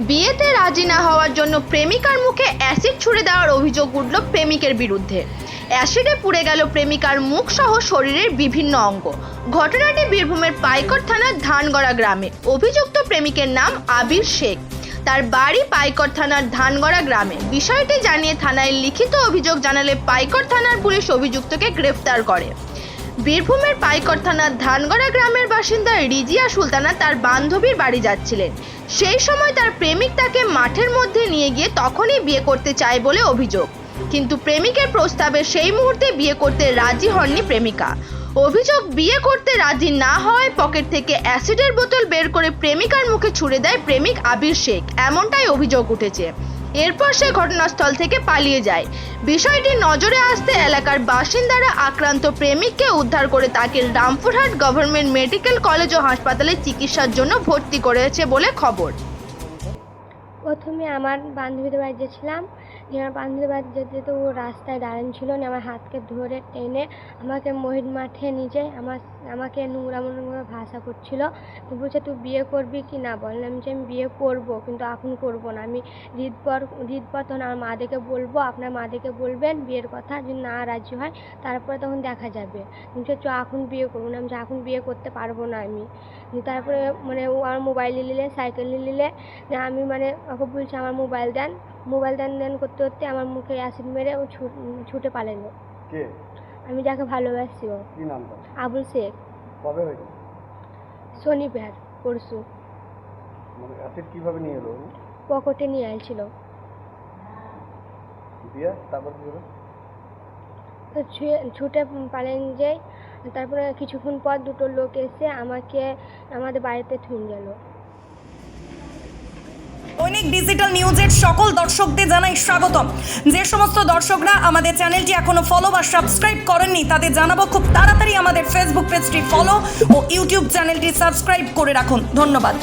বিয়েতে রাজি না হওয়ার জন্য প্রেমিকার মুখে অ্যাসিড ছুড়ে দেওয়ার অভিযোগ উঠল প্রেমিকের বিরুদ্ধে। অ্যাসিডে পুড়ে গেল প্রেমিকার মুখ সহ শরীরের বিভিন্ন অঙ্গ। ঘটনাটি বীরভূমের পাইকর থানার ধানগড়া গ্রামে। অভিযুক্ত প্রেমিকের নাম আবির শেখ। তার বাড়ি পাইকর থানার ধানগড়া গ্রামে। বিষয়টি জানিয়ে থানায় লিখিত অভিযোগ জানালে পাইকর থানার পুলিশ অভিযুক্তকে গ্রেফতার করে। বীরভূমের পাইকর থানার ধানগড়া গ্রামের বাসিন্দা রিজিয়া সুলতানা তার বান্ধবীর বাড়ি যাচ্ছিলেন। সেই সময় তার প্রেমিক তাকে মাঠের মধ্যে নিয়ে গিয়ে তখনই বিয়ে করতে চায় বলে অভিযোগ। কিন্তু প্রেমিকের প্রস্তাবে সেই মুহূর্তে বিয়ে করতে রাজি হননি প্রেমিকা। অভিযোগ বিয়ে করতে রাজি না হওয়ায় পকেট থেকে অ্যাসিডের বোতল বের করে প্রেমিকার মুখে ছুড়ে দেয় প্রেমিক আবির শেখ। এমনটাই অভিযোগ উঠেছে। এরপর সে ঘটনাস্থল থেকে পালিয়ে যায়। বিষয়টি নজরে আসতে এলাকার বাসিন্দারা আক্রান্ত প্রেমিককে উদ্ধার করে তাকে রামপুরহাট গভর্নমেন্ট মেডিকেল কলেজ ও হাসপাতালে চিকিৎসার জন্য ভর্তি করেছে বলে খবর। প্রথমে আমার বান্ধবীদের বাড়ি গেছিলাম। দিয়ে আমার বান্ধবীদের বাড়ি যেতে যেতে ও রাস্তায় দাঁড়ান ছিল নিয়ে আমার হাতকে ধরে টেনে আমাকে মহিত মাঠে নিয়ে যায়। আমার, আমাকে নোংরা নোংরা ভাষা করছিল। বলছে, তুই বিয়ে করবি কি না? বললাম যে আমি বিয়ে করব, কিন্তু এখন করব না। আমি রিদপর রিদপর তখন আমার মাদেরকে বলব, আপনার মা মাদেরকে বলবেন, বিয়ের কথা, যদি না রাজি হয়, তারপরে তখন দেখা যাবে। বলছে, চ, এখন বিয়ে করব না, আমি যে এখন বিয়ে করতে পারব না আমি। তারপরে মানে ও আমার মোবাইল নিলে সাইকেল নিলে যে আমি মানে ওকে বলছি আমার মোবাইল দেন। মোবাইল দেন দেন করতে করতে আমার মুখে অ্যাসিড মেরে ও ছুট- পালালো। কে? আমি যাকে ভালোবাসি ও। কি নামটা আবুল শেখ। কবে হয়েছে? শনিবার পরশু। মানে অ্যাসিড কীভাবে নিয়ে এলো পকেটে নিয়ে আসছিল দিয়ে তারপর কি হলো? তো ছুটে পালেন যাই তারপরে কিছুক্ষণ পর দুটো লোক এসে আমাকে আমাদের বাড়িতে থুয়ে গেল। দৈনিক ডিজিটাল নিউজের সকল দর্শকদের জানাই স্বাগতম। যে সমস্ত দর্শকরা আমাদের চ্যানেলটি এখনও ফলো বা সাবস্ক্রাইব করেননি, তাদের জানাব খুব তাড়াতাড়ি আমাদের ফেসবুক পেজটি ফলো ও ইউটিউব চ্যানেলটি সাবস্ক্রাইব করে রাখুন। ধন্যবাদ।